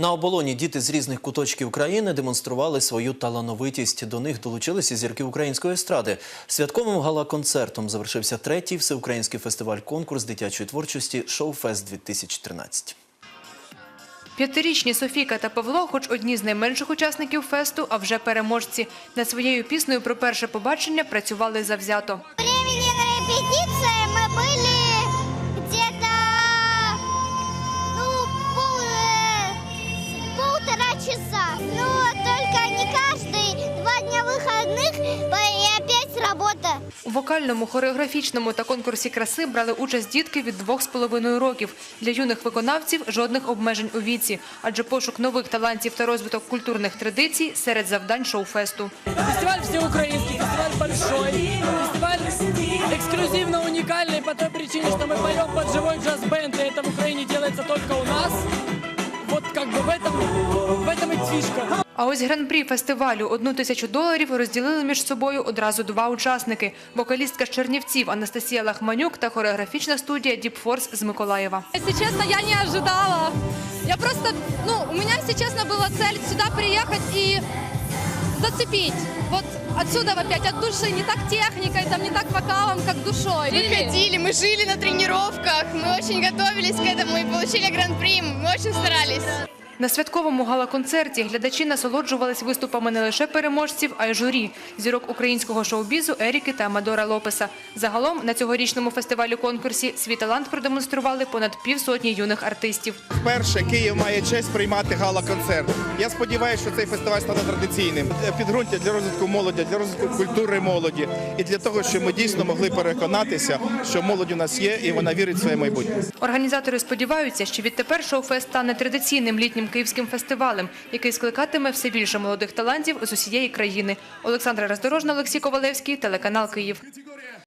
На оболоні діти з різних куточків країни демонстрували свою талановитість. До них долучилися зірки української естради. Святковим гала-концертом завершився третій всеукраїнський фестиваль-конкурс дитячої творчості «Шоуфест 2013 П'ятирічні Софійка та Павло, хоч одні з найменших учасників фесту, а вже переможці. Над своєю піснею про перше побачення працювали завзято. Но только не каждый, два дня выходных и опять работа. У вокальному, хореографічному та конкурсі краси брали участь дітки від двох з половиною років. Для юних виконавців жодних обмежень у віці, адже пошук нових талантів та розвиток культурних традицій серед завдань шоу-фесту. Фестиваль всеукраинский, фестиваль большой, фестиваль эксклюзивно уникальный по той причине, что мы поем под живой джаз-бенд, и это в Украине делается только у нас. Вот как бы в этом, в этом и фишка. А ось гран-прі фестивалю одну тисячу доларів розділили між собою одразу два учасники: вокалістка з Чернівців Анастасія Лахманюк та хореографічна студія Deep Force з Миколаєва. Если честно, я не ожидала. Я просто, ну, у меня, если честно, была цель сюда приехать и зацепить. Вот отсюда опять от души, не так техникой, там не так вокалом, как душой. Мы ходили, мы жили на тренировках, мы очень готовились к этому и получили гран-при, мы очень старались. На святковому гала-концерті глядачі насолоджувались виступами не лише переможців, а й журі зірок українського шоу-бізу Еріки та Амадора Лопеса. Загалом на цьогорічному фестивалі-конкурсі свій талант продемонстрували понад півсотні юних артистів. Вперше Київ має честь приймати гала-концерт. Я сподіваюся, що цей фестиваль стане традиційним. Підґрунтя для розвитку молоді, для розвитку культури молоді і для того, щоб ми дійсно могли переконатися, що молодь у нас є і вона вірить в своє майбутнє. Організатори сподіваються, що відтепер шоу-фест стане традиційним літнім київським фестивалем, який скликатиме все більше молодих талантів з усієї країни. Олександра Роздорожна, Олексій Ковалевський, телеканал Київ.